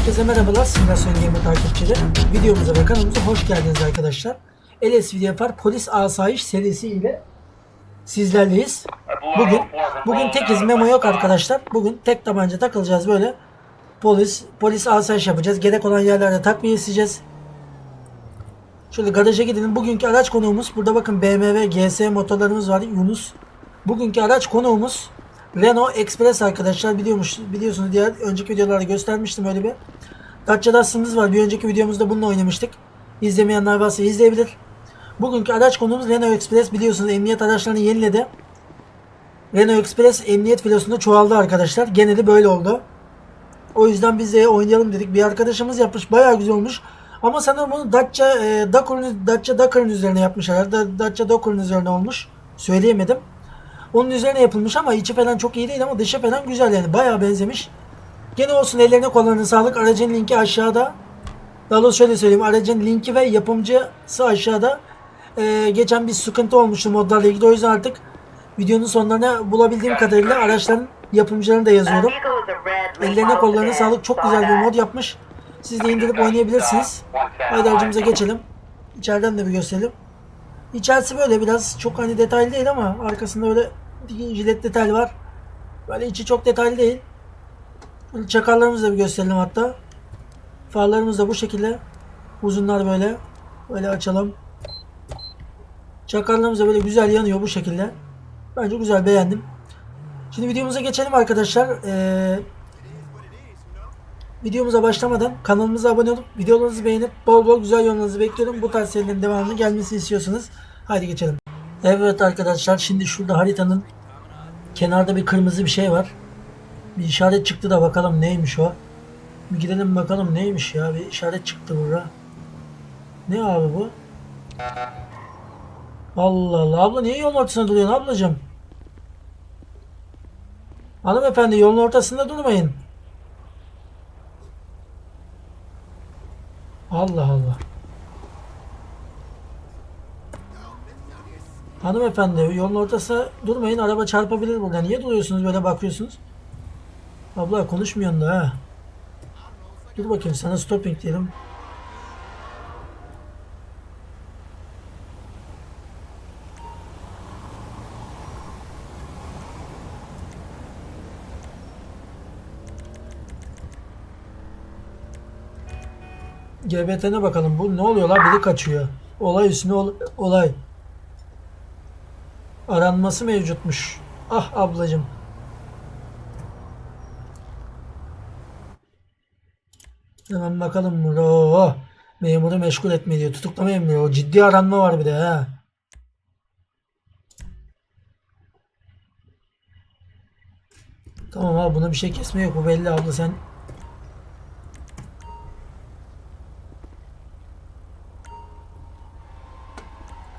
Herkese merhabalar Simülasyon Gamer takipçileri. Videomuza ve kanalımıza hoş geldiniz arkadaşlar. LS Video Yapar Polis Asayiş serisi ile sizlerleyiz. Bugün bugün tekiz memo yok arkadaşlar. Bugün tek tabanca takılacağız böyle. Polis polis asayiş yapacağız. Gerek olan yerlerde takviye isteyeceğiz. Şöyle garaja gidelim. Bugünkü araç konuğumuz burada bakın BMW GS motorlarımız var. Yunus. Bugünkü araç konuğumuz Renault Express arkadaşlar biliyormuş biliyorsunuz diğer önceki videolarda göstermiştim öyle bir. Dacia Dustan'ımız var. Bir önceki videomuzda bununla oynamıştık. İzlemeyenler varsa izleyebilir. Bugünkü araç konumuz Renault Express biliyorsunuz emniyet araçlarını yeniledi. Renault Express emniyet filosunda çoğaldı arkadaşlar. Geneli böyle oldu. O yüzden biz de oynayalım dedik. Bir arkadaşımız yapmış. Bayağı güzel olmuş. Ama sanırım bunu Dacia, e, Dakar'ın, Dacia Dakar'ın üzerine yapmış herhalde. Dacia Dakar'ın üzerine olmuş. Söyleyemedim. Onun üzerine yapılmış ama içi falan çok iyi değil ama dışı falan güzel yani. Bayağı benzemiş. Gene olsun ellerine kollarına sağlık. Aracın linki aşağıda. Daha doğrusu şöyle söyleyeyim. Aracın linki ve yapımcısı aşağıda. Ee, geçen bir sıkıntı olmuştu modlarla ilgili. O yüzden artık videonun sonlarına bulabildiğim kadarıyla araçların yapımcılarını da yazıyorum. Ellerine kollarına sağlık. Çok güzel bir mod yapmış. Siz de indirip oynayabilirsiniz. Haydi aracımıza geçelim. İçeriden de bir gösterelim. İçerisi böyle biraz çok hani detaylı değil ama arkasında öyle jilet detay var. Böyle içi çok detaylı değil. Çakarlarımızı da bir gösterelim hatta. Farlarımız da bu şekilde. Uzunlar böyle. Böyle açalım. Çakarlarımız da böyle güzel yanıyor bu şekilde. Bence güzel beğendim. Şimdi videomuza geçelim arkadaşlar. Ee, videomuza başlamadan kanalımıza abone olup videolarınızı beğenip bol bol güzel yorumlarınızı bekliyorum. Bu tarz serilerin devamını gelmesini istiyorsanız haydi geçelim. Evet arkadaşlar şimdi şurada haritanın kenarda bir kırmızı bir şey var. Bir işaret çıktı da bakalım neymiş o. Bir gidelim bakalım neymiş ya bir işaret çıktı burada. Ne abi bu? Allah Allah abla niye yolun ortasında duruyorsun ablacığım? Hanımefendi yolun ortasında durmayın. Allah Allah. Hanımefendi yolun ortasına durmayın araba çarpabilir burada. Niye duruyorsunuz böyle bakıyorsunuz? Abla konuşmuyorsun da ha. Dur bakayım sana stopping diyelim. GBT'ne bakalım. Bu ne oluyor lan? Biri kaçıyor. Olay üstüne ol- olay. Aranması mevcutmuş. Ah ablacım. Hemen bakalım. Oo, memuru meşgul etme diyor. Tutuklama emri. O ciddi aranma var bir de ha. Tamam abi buna bir şey kesme yok. Bu belli abla sen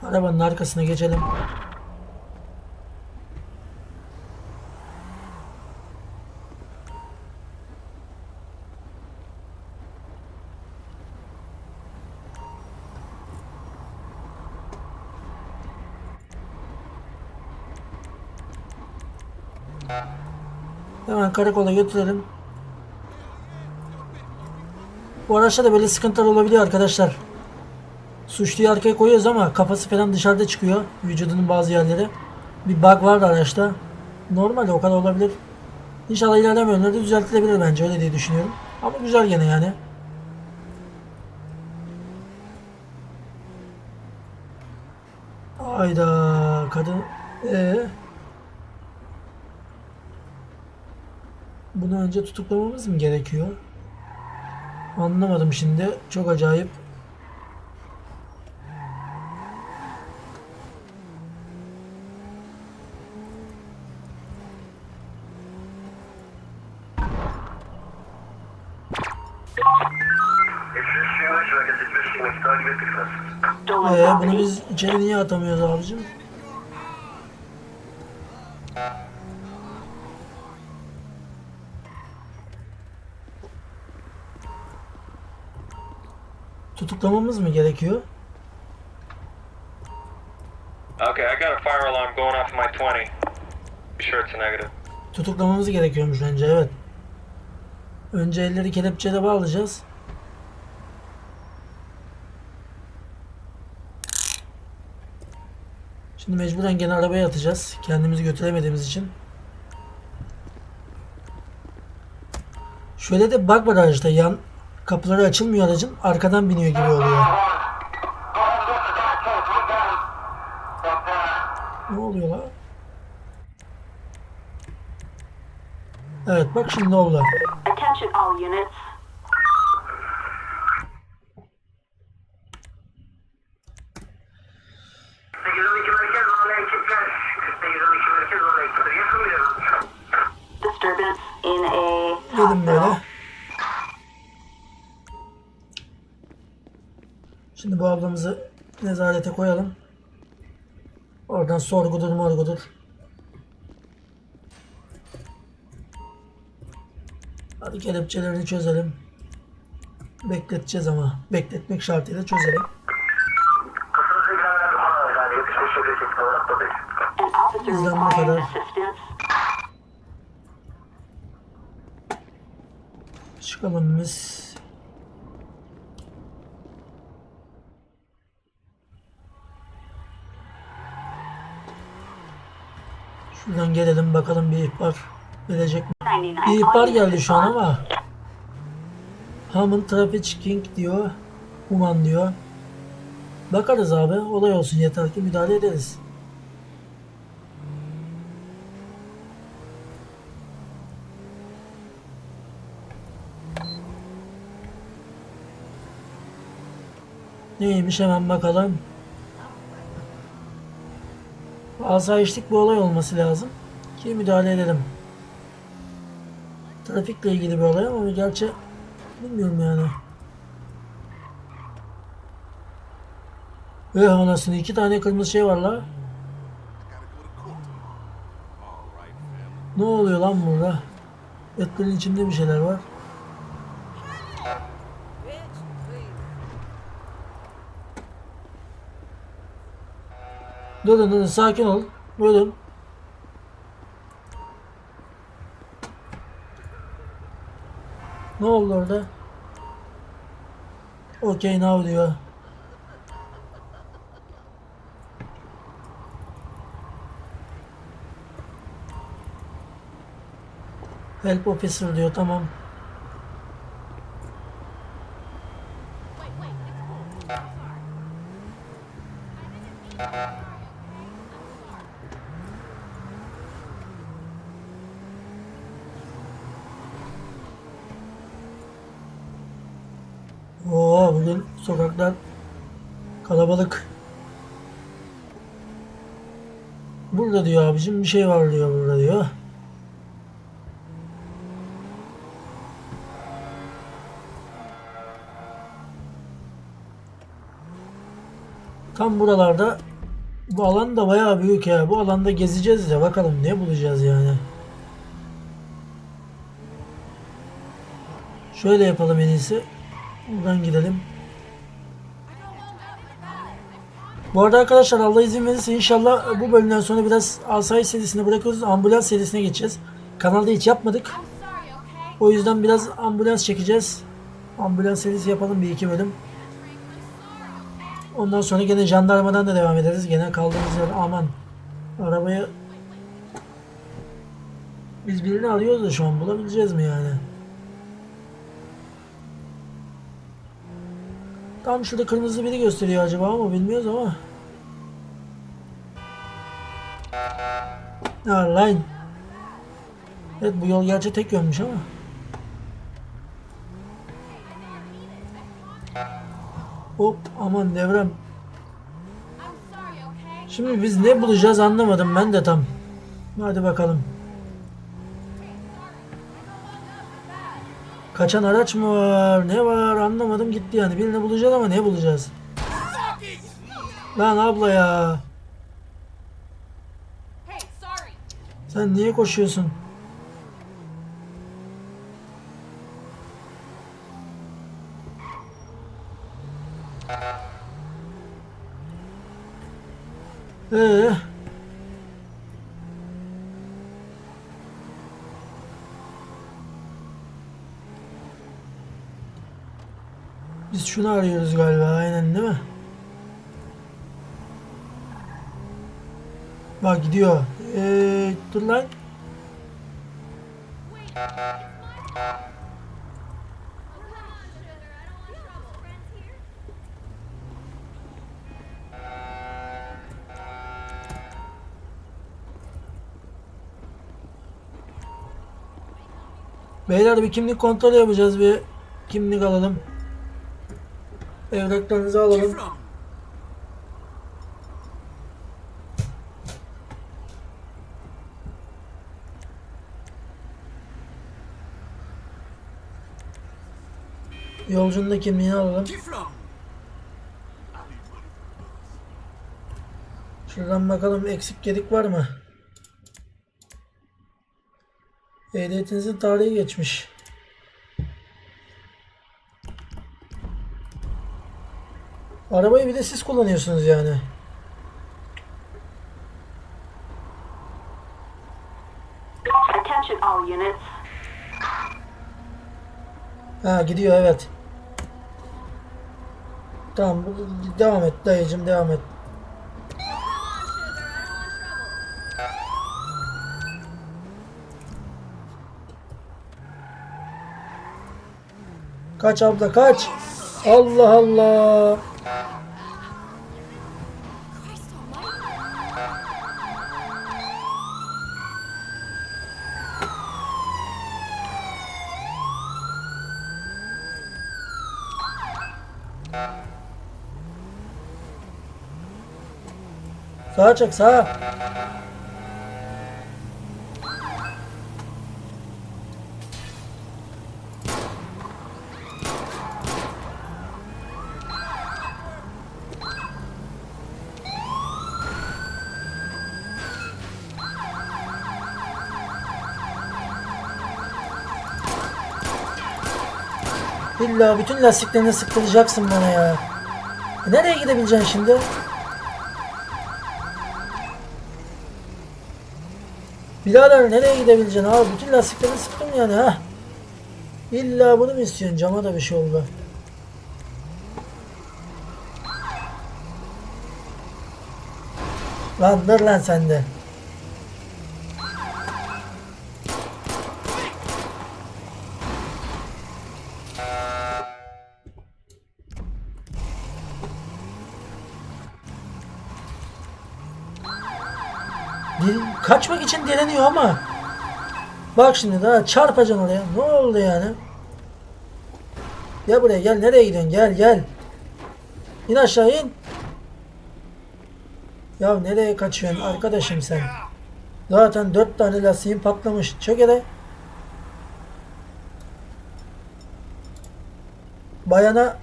Arabanın arkasına geçelim. Hemen karakola götürelim. Bu araçta da böyle sıkıntılar olabiliyor arkadaşlar. Suçluyu arkaya koyuyoruz ama kafası falan dışarıda çıkıyor. Vücudunun bazı yerleri. Bir bug var da araçta. Normal o kadar olabilir. İnşallah ilerleyen bölümlerde düzeltilebilir bence öyle diye düşünüyorum. Ama güzel gene yani. Ayda kadın ee, önce tutuklamamız mı gerekiyor? Anlamadım şimdi. Çok acayip. Ee, bunu biz içeri niye atamıyoruz abicim? Tutuklamamız mı gerekiyor? Okay, I got a fire alarm going off my 20. Be sure it's a negative. Tutuklamamız gerekiyormuş bence evet. Önce elleri kelepçede bağlayacağız. Şimdi mecburen gene arabaya atacağız. Kendimizi götüremediğimiz için. Şöyle de bug var aracda. Yan kapıları açılmıyor aracın. Arkadan biniyor gibi oluyor. Ne oluyor la? Evet bak şimdi oldu. Attention all Şimdi bu ablamızı nezarete koyalım. Oradan sorgudur morgudur. Hadi kelepçelerini çözelim. Bekleteceğiz ama. Bekletmek şartıyla çözelim. Bizden kadar. Çıkalım biz. Şuradan gelelim bakalım bir ihbar gelecek mi? 99 Bir ihbar geldi şu an ama Hammond Traffic King diyor. Human diyor. Bakarız abi. Olay olsun yeter ki müdahale ederiz. Neymiş hemen bakalım. Asayişlik bir olay olması lazım. Ki müdahale edelim. Trafikle ilgili bir olay ama gerçi bilmiyorum yani. Ve anasını iki tane kırmızı şey var la. Ne oluyor lan burada? Etlerin içinde bir şeyler var. Durun durun sakin ol. Buyurun. Ne oldu orada? Okay now diyor. Help officer diyor tamam. Oo bugün sokaklar kalabalık. Burada diyor abicim bir şey var diyor burada diyor. Tam buralarda bu alan da bayağı büyük ya. Bu alanda gezeceğiz de bakalım ne bulacağız yani. Şöyle yapalım en iyisi. Buradan gidelim. Bu arada arkadaşlar Allah izin verirse inşallah bu bölümden sonra biraz asayiş serisini bırakıyoruz. Ambulans serisine geçeceğiz. Kanalda hiç yapmadık. O yüzden biraz ambulans çekeceğiz. Ambulans serisi yapalım bir iki bölüm. Ondan sonra gene jandarmadan da devam ederiz. Gene kaldığımız yer aman. Arabayı biz birini arıyoruz da şu an bulabileceğiz mi yani? Tam şurada kırmızı biri gösteriyor acaba ama bilmiyoruz ama. Ya line. Evet bu yol gerçi tek yönmüş ama. Hop aman devrem. Şimdi biz ne bulacağız anlamadım ben de tam. Hadi bakalım. Kaçan araç mı var? Ne var? Anlamadım gitti yani. Birini bulacağız ama ne bulacağız? Lan abla ya. Sen niye koşuyorsun? Ee, şunu arıyoruz galiba aynen değil mi? Bak gidiyor. Ee, dur lan. Beyler bir kimlik kontrol yapacağız bir kimlik alalım. Evraklarınızı alalım. Yolcunun da kimliğini alalım. Şuradan bakalım eksik gedik var mı? Ehliyetinizin tarihi geçmiş. Arabayı bir de siz kullanıyorsunuz yani. Attention all units. Ha gidiyor evet. Tamam devam et dayıcım devam et. Kaç abla kaç. Allah Allah. Sağa çek sağa. İlla bütün lastiklerini sıktıracaksın bana ya. E, Nereye gidebileceksin şimdi? Birader nereye gidebileceksin abi? Bütün lastiklerini sıktım yani ha. İlla bunu mu istiyorsun? Cama da bir şey oldu. Lan dur lan sen de. Bir- kaçmak için direniyor ama bak şimdi daha çarpacaksın oraya. Ne oldu yani? Gel buraya gel. Nereye gidiyorsun? Gel gel. İn aşağı in. Ya nereye kaçıyorsun arkadaşım sen? Zaten dört tane lastiğin patlamış. Çök hele. Bayana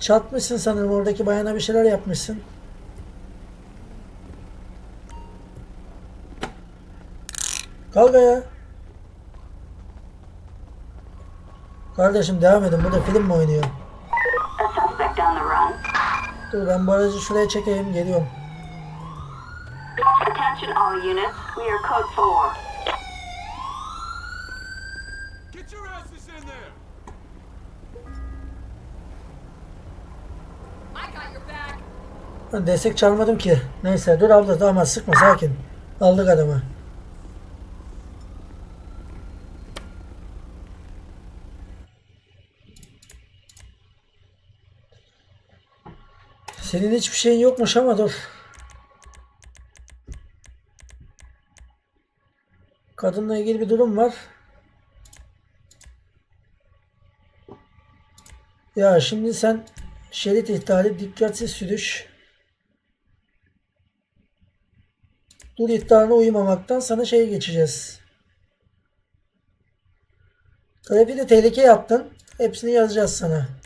çatmışsın sanırım. Oradaki bayana bir şeyler yapmışsın. Kalk ya. Kardeşim devam edin. Burada film mi oynuyor? Dur ben bu aracı şuraya çekeyim. Geliyorum. Attention all units. We are code 4. Get your asses in there! I got your back. Ben destek çalmadım ki. Neyse dur abla tamam sıkma sakin. Aldık adamı. Senin hiçbir şeyin yokmuş ama dur. Kadınla ilgili bir durum var. Ya şimdi sen şerit ihlali, dikkatsiz sürüş, dur ihtarına uymamaktan sana şey geçeceğiz. Trafiği tehlike yaptın. Hepsini yazacağız sana.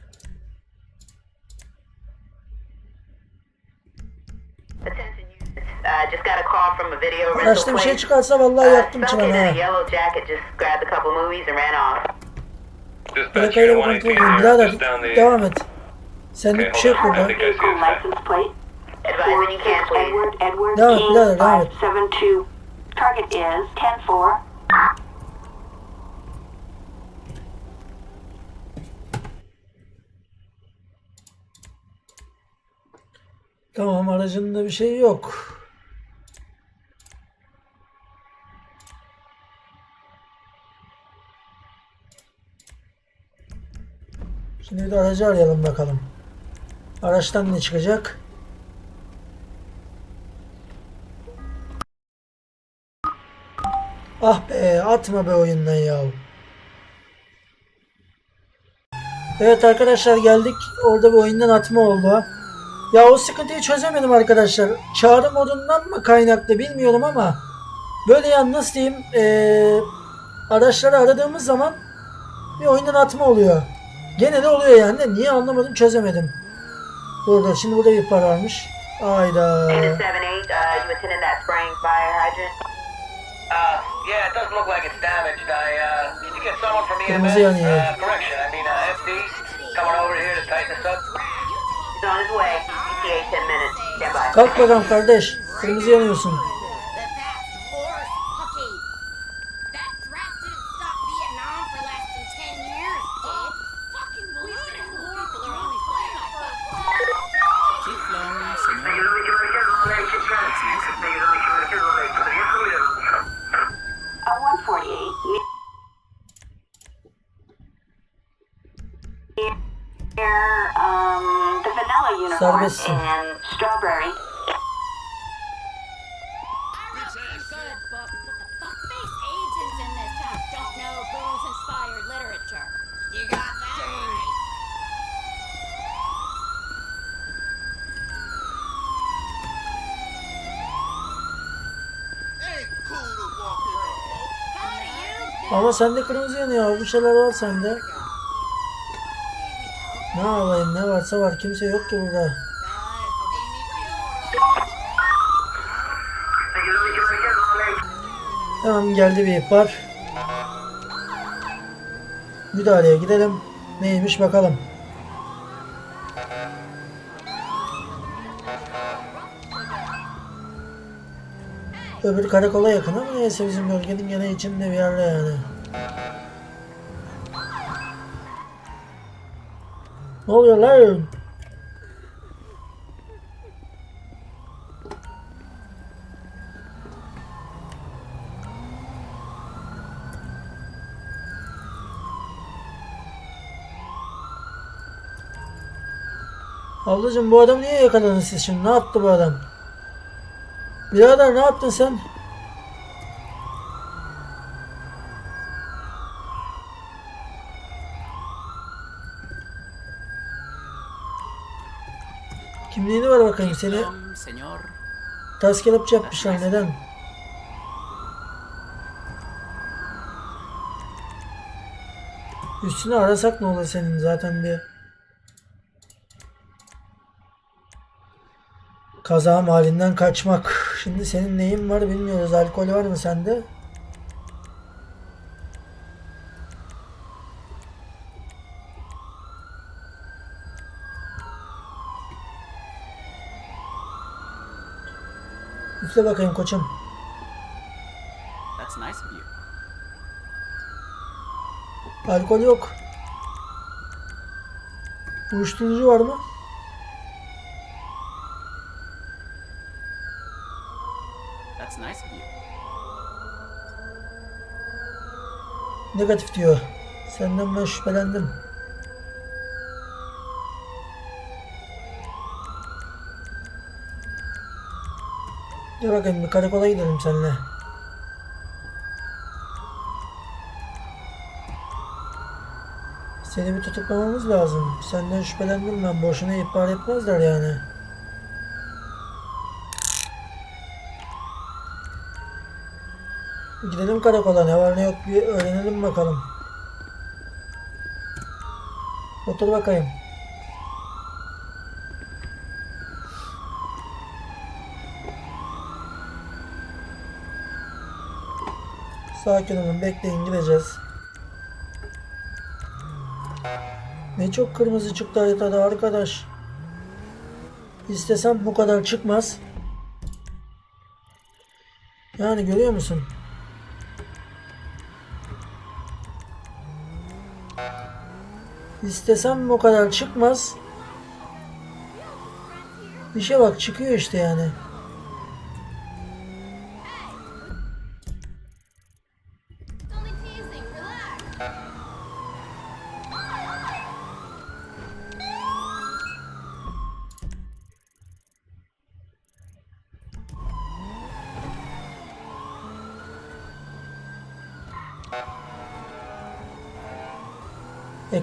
Araçta bir şey çıkarsa vallahi yaktım çıranı ha. Plakayla kontrol edin. Birader devam et. Senlik bir şey yok burada. Devam et birader devam et. Target is 10-4. Tamam aracında bir şey yok. Şimdi bir de aracı arayalım bakalım. Araçtan ne çıkacak? Ah be atma be oyundan ya. Evet arkadaşlar geldik. Orada bir oyundan atma oldu. Ya o sıkıntıyı çözemedim arkadaşlar. Çağrı modundan mı kaynaklı bilmiyorum ama böyle yani nasıl diyeyim eee araçları aradığımız zaman bir oyundan atma oluyor. Gene de oluyor yani. de Niye anlamadım çözemedim. Dur şimdi burada bir para varmış. Ayda. 778, uh, you attended that spraying fire Ama sende kırmızı yanıyor. Bir şeyler var sende. Ne alayım ne varsa var. Kimse yok ki burada. Tamam geldi bir ihbar. Müdahaleye gidelim. Neymiş bakalım. Öbür karakola yakın ama neyse bizim bölgenin gene içinde bir yerde yani. Ne oluyor lan? Ablacım bu adam niye yakaladınız siz şimdi? Ne yaptı bu adam? Birader ne yaptın sen? Kimliğini ver bakayım seni. Tas kelepçe yapmışlar neden? Üstünü arasak ne olur senin zaten bir. Kaza halinden kaçmak. Şimdi senin neyin var bilmiyoruz. Alkol var mı sende? Üfle bakayım koçum. That's nice of you. Alkol yok. Uyuşturucu var mı? That's nice of you. Negatif diyor. Senden ben şüphelendim. Dur bakayım bir karakola gidelim seninle. Seni bir tutuklamamız lazım. Senden şüphelendim ben. Boşuna ihbar etmezler yani. Gidelim karakola ne var ne yok bir öğrenelim bakalım. Otur bakayım. Sakin olun bekleyin gideceğiz. Ne çok kırmızı çıktı haritada arkadaş. İstesem bu kadar çıkmaz. Yani görüyor musun? İstesem o kadar çıkmaz. İşe bak çıkıyor işte yani.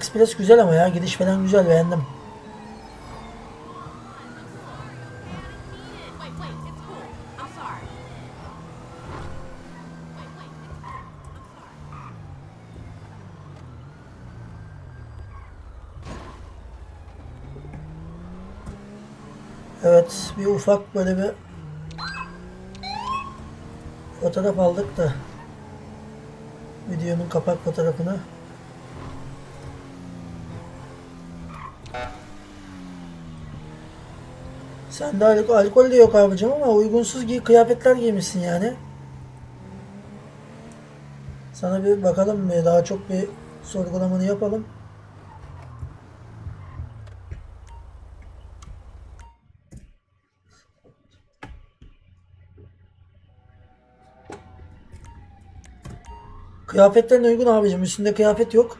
Express güzel ama ya gidiş falan güzel beğendim. Evet bir ufak böyle bir fotoğraf aldık da videonun kapak fotoğrafını. Sende al- alkol de yok abicim ama uygunsuz giy kıyafetler giymişsin yani. Sana bir bakalım bir daha çok bir sorgulamanı yapalım. Kıyafetlerine uygun abicim. Üstünde kıyafet yok.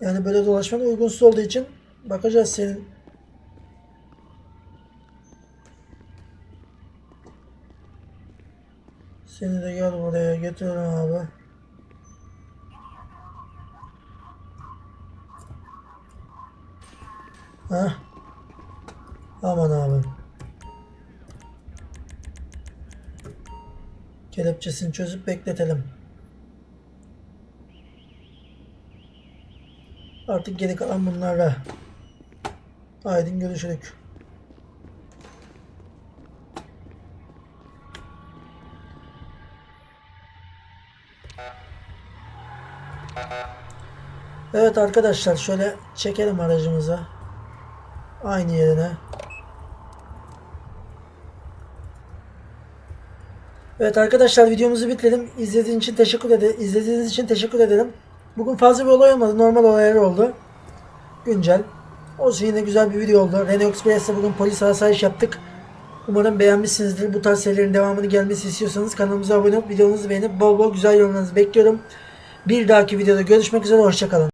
Yani böyle dolaşmana uygunsuz olduğu için bakacağız senin. Seni de gel buraya getiriyorum abi. Heh. Aman abi. Kelepçesini çözüp bekletelim. Artık geri kalan bunlarla. Aydın görüşürük. Evet arkadaşlar şöyle çekelim aracımıza. Aynı yerine. Evet arkadaşlar videomuzu bitirelim. İzlediğiniz için teşekkür ederim. İzlediğiniz için teşekkür ederim. Bugün fazla bir olay olmadı. Normal olaylar oldu. Güncel. Olsun yine güzel bir video oldu. Renault Express'te bugün polis asayiş yaptık. Umarım beğenmişsinizdir. Bu tarz serilerin devamını gelmesi istiyorsanız kanalımıza abone olup videomuzu beğenip bol bol güzel yorumlarınızı bekliyorum. Bir dahaki videoda görüşmek üzere. Hoşçakalın.